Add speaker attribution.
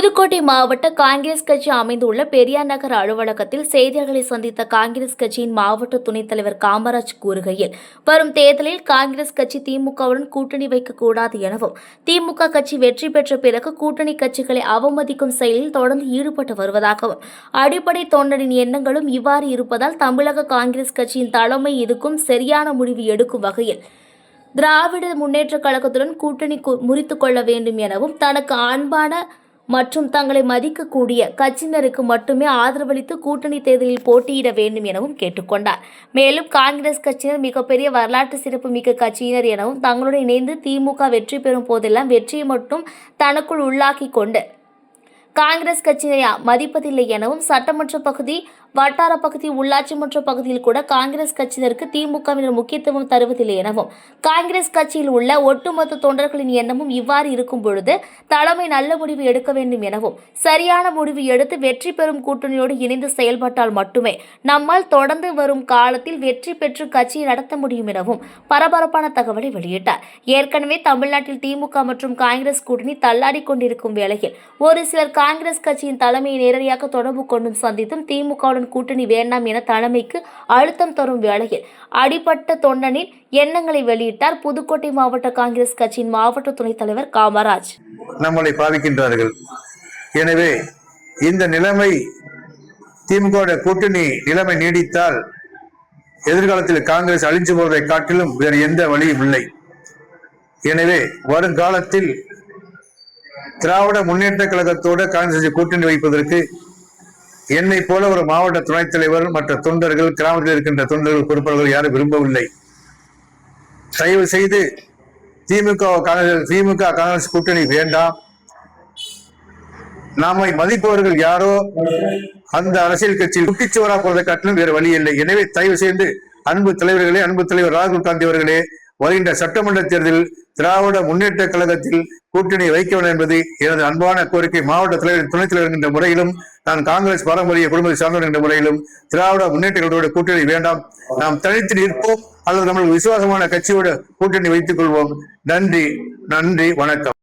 Speaker 1: புதுக்கோட்டை மாவட்ட காங்கிரஸ் கட்சி அமைந்துள்ள பெரியார் நகர் அலுவலகத்தில் செய்தியாளர்களை சந்தித்த காங்கிரஸ் கட்சியின் மாவட்ட துணைத் தலைவர் காமராஜ் கூறுகையில் வரும் தேர்தலில் காங்கிரஸ் கட்சி திமுகவுடன் கூட்டணி வைக்கக்கூடாது எனவும் திமுக கட்சி வெற்றி பெற்ற பிறகு கூட்டணி கட்சிகளை அவமதிக்கும் செயலில் தொடர்ந்து ஈடுபட்டு வருவதாகவும் அடிப்படை தொண்டரின் எண்ணங்களும் இவ்வாறு இருப்பதால் தமிழக காங்கிரஸ் கட்சியின் தலைமை இதுக்கும் சரியான முடிவு எடுக்கும் வகையில் திராவிட முன்னேற்றக் கழகத்துடன் கூட்டணி கு- முறித்துக் கொள்ள வேண்டும் எனவும் தனக்கு அன்பான மற்றும் தங்களை மதிக்கக்கூடிய கட்சியினருக்கு மட்டுமே ஆதரவளித்து கூட்டணி தேர்தலில் போட்டியிட வேண்டும் எனவும் கேட்டுக்கொண்டார். மேலும் காங்கிரஸ் கட்சியினர் மிகப்பெரிய வரலாற்று சிறப்பு மிக்க கட்சியினர் எனவும் தங்களுடன் இணைந்து திமுக வெற்றி பெறும் போதெல்லாம் வெற்றியை மட்டும் தனக்குள் உள்ளாக்கி கொண்டு காங்கிரஸ் கட்சியினை மதிப்பதில்லை எனவும் சட்டமன்ற பகுதி வட்டார பகுதி உள்ளாட்சி மன்ற பகுதியில் கூட காங்கிரஸ் கட்சியினருக்கு திமுகவினர் முக்கியத்துவம் தருவதில்லை எனவும் காங்கிரஸ் கட்சியில் உள்ள ஒட்டுமொத்த தொண்டர்களின் எண்ணமும் இவ்வாறு இருக்கும் பொழுது தலைமை நல்ல முடிவு எடுக்க வேண்டும் எனவும் சரியான முடிவு எடுத்து வெற்றி பெறும் கூட்டணியோடு இணைந்து செயல்பட்டால் மட்டுமே நம்மால் தொடர்ந்து வரும் காலத்தில் வெற்றி பெற்று கட்சியை நடத்த முடியும் எனவும் பரபரப்பான தகவலை வெளியிட்டார். ஏற்கனவே தமிழ்நாட்டில் திமுக மற்றும் காங்கிரஸ் கூட்டணி தள்ளாடி கொண்டிருக்கும் வேளையில் ஒரு சிலர் காங்கிரஸ் கட்சியின் தலைமையை நேரடியாக தொடர்பு கொண்டும் சந்தித்தும் திமுகவுடன் கூட்டணி வேண்டாம் என தலைமைக்கு அழுத்தம் தரும் வேளையில் அடிப்பட்ட தொண்டனின் எண்ணங்களை வெளியிட்டார் புதுக்கோட்டை மாவட்ட காங்கிரஸ் கட்சியின் மாவட்ட துணைத் தலைவர் காமராஜ்.
Speaker 2: நம்மளை பாவிக்கின்றார்கள் எனவே இந்த நிலைமை திமுக கூட்டணி நிலைமை நீடித்தால் எதிர்காலத்தில் காங்கிரஸ் அழிஞ்சு போவதை காட்டிலும் வேறு எந்த வழியும் இல்லை. எனவே வருங்காலத்தில் திராவிட முன்னேற்ற கழகத்தோடு காங்கிரஸ் கூட்டணி வைப்பதற்கு என்னை போல ஒரு மாவட்ட துணைத் தலைவர் மற்ற தொண்டர்கள் கிராமத்தில் இருக்கின்ற தொண்டர்கள் பொறுப்பாளர்கள் யாரும் விரும்பவில்லை. தயவு செய்து திமுக காங்கிரஸ் திமுக காங்கிரஸ் கூட்டணி வேண்டாம். நாமை மதிப்பவர்கள் யாரோ அந்த அரசியல் கட்சியில் குட்டிச்சுவரா போறதை காட்டிலும் வேறு வழி இல்லை. எனவே தயவு செய்து அன்பு தலைவர்களே அன்பு தலைவர் ராகுல் காந்தி அவர்களே வருகின்ற சட்டமன்ற தேர்தலில் திராவிட முன்னேற்ற கழகத்தில் கூட்டணி வைக்க வேண்டும் என்பது எனது அன்பான கோரிக்கை. மாவட்ட தலைவர் துணைத் தலைவர் என்ற முறையிலும் நான் காங்கிரஸ் பாரம்பரிய குடும்பத்தை சார்ந்தவர் என்ற முறையிலும் திராவிட முன்னேற்ற கழகத்தோட கூட்டணி வேண்டாம். நாம் தனித்து நிற்போம் அல்லது நம்மளுக்கு விசுவாசமான கட்சியோட கூட்டணி வைத்துக் கொள்வோம். நன்றி நன்றி வணக்கம்.